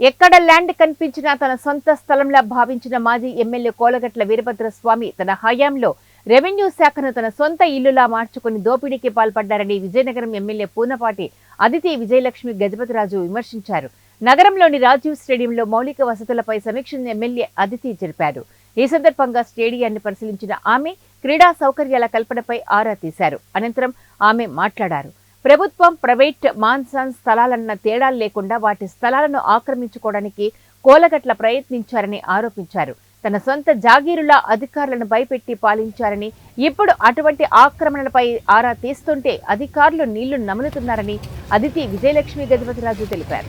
ఎక్కడ ల్యాండ్ కనిపించినా తన సొంత స్థలంలా భావించిన మాజీ ఎమ్మెల్యే కోలగట్ల వీరభద్రస్వామి తన హయాంలో రెవెన్యూ శాఖను తన సొంత ఇల్లులా మార్చుకుని దోపిడీకి పాల్పడ్డారని విజయనగరం ఎమ్మెల్యే పూనపాటి అదితి విజయలక్ష్మి గజపతిరాజు విమర్శించారు. నగరంలోని రాజీవ్ స్టేడియంలో మౌలిక వసతులపై సమీక్షను ఎమ్మెల్యే అదితి జరిపారు. ఈ సందర్భంగా స్టేడియాన్ని పరిశీలించిన ఆమె క్రీడా సౌకర్యాల కల్పనపై ఆరా తీశారు. అనంతరం ఆమె మాట్లాడారు. ప్రభుత్వం ప్రైవేట్ మాన్సాన్ స్థలాలన్న తేడాలు లేకుండా వాటి స్థలాలను ఆక్రమించుకోవడానికి కోలగట్ల ప్రయత్నించారని ఆరోపించారు. తన సొంత జాగీరుల అధికారులను భయపెట్టి పాలించారని ఇప్పుడు అటువంటి ఆక్రమణలపై ఆరా తీస్తుంటే అధికారులు నీళ్ళు నములుతున్నారని అదితి విజయలక్ష్మి గజపతిరాజు తెలిపారు.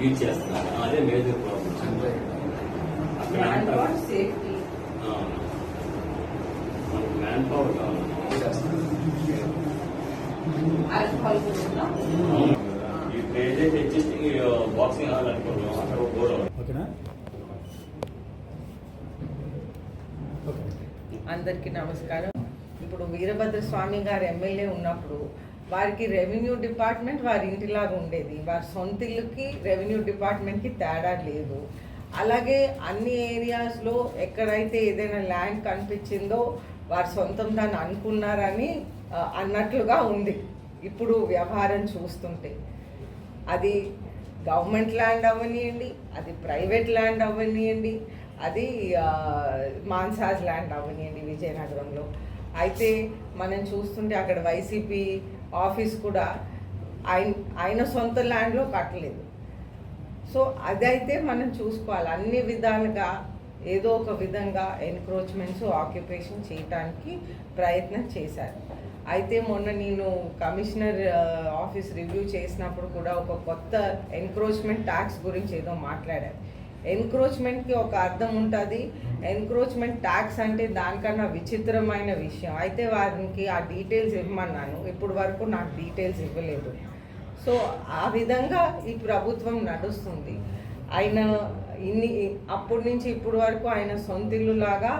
యూజ్ చేస్తున్నారు అదే మేజర్ ప్రాబ్లమ్ అక్కడ ఆ, మనకు మ్యాన్ పవర్ కావాలి ఇప్పుడు ఏదైతే ఎగ్జిస్టింగ్ బాక్సింగ్ ఆడాలనుకుంటున్నాం అక్కడ ఒక గోడ ఉంది. ఓకేనా అందరికీ నమస్కారం. ఇప్పుడు వీరభద్ర స్వామి గారు ఎమ్మెల్యే ఉన్నప్పుడు వారికి రెవెన్యూ డిపార్ట్మెంట్ వారి ఇంటిలాగా ఉండేది. వారి సొంత ఇల్లుకి రెవెన్యూ డిపార్ట్మెంట్కి తేడా లేదు. అలాగే అన్ని ఏరియాస్లో ఎక్కడైతే ఏదైనా ల్యాండ్ కనిపించిందో వారి సొంతం దాన్ని అనుకున్నారని అన్నట్లుగా ఉంది. ఇప్పుడు వ్యవహారం చూస్తుంటే అది గవర్నమెంట్ ల్యాండ్ అవ్వనియండి అది ప్రైవేట్ ల్యాండ్ అవ్వనియండి అది మాన్సాజ్ ల్యాండ్ అవ్వనియండి విజయనగరంలో. అయితే మనం చూస్తుంటే అక్కడ వైసీపీ ఆఫీస్ కూడా ఆయన ఆయన సొంత ల్యాండ్లో కట్టలేదు. సో అదైతే మనం చూసుకోవాలి. అన్ని విధాలుగా ఏదో ఒక విధంగా ఎన్క్రోచ్మెంట్స్ ఆక్యుపేషన్ చేయటానికి ప్రయత్నం చేశారు. అయితే మొన్న నేను కమిషనర్ ఆఫీస్ రివ్యూ చేసినప్పుడు కూడా ఒక కొత్త ఎన్క్రోచ్మెంట్ ట్యాక్స్ గురించి ఏదో మాట్లాడారు. ఎన్క్రోచ్మెంట్కి ఒక అర్థం ఉంటుంది. ఎన్క్రోచ్మెంట్ ట్యాక్స్ అంటే దానికన్నా విచిత్రమైన విషయం. అయితే వారికి ఆ డీటెయిల్స్ ఇవ్వమన్నాను. ఇప్పుడు వరకు నాకు డీటెయిల్స్ ఇవ్వలేదు. సో ఆ విధంగా ఈ ప్రభుత్వం నడుస్తుంది. ఆయన ఇన్ని అప్పటి నుంచి ఇప్పటి వరకు ఆయన సొంతిల్లులాగా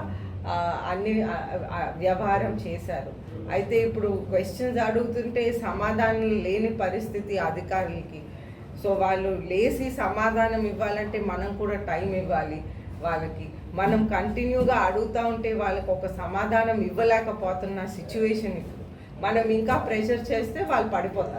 అన్ని వ్యవహారం చేశారు. అయితే ఇప్పుడు క్వశ్చన్స్ అడుగుతుంటే సమాధానం లేని పరిస్థితి అధికారులకి. సో వాళ్ళు లేచి సమాధానం ఇవ్వాలంటే మనం కూడా టైం ఇవ్వాలి వాళ్ళకి. మనం కంటిన్యూగా అడుగుతూ ఉంటే వాళ్ళకి ఒక సమాధానం ఇవ్వలేకపోతున్న సిచ్యువేషన్ ఇప్పుడు. మనం ఇంకా ప్రెషర్ చేస్తే వాళ్ళు పడిపోతారు.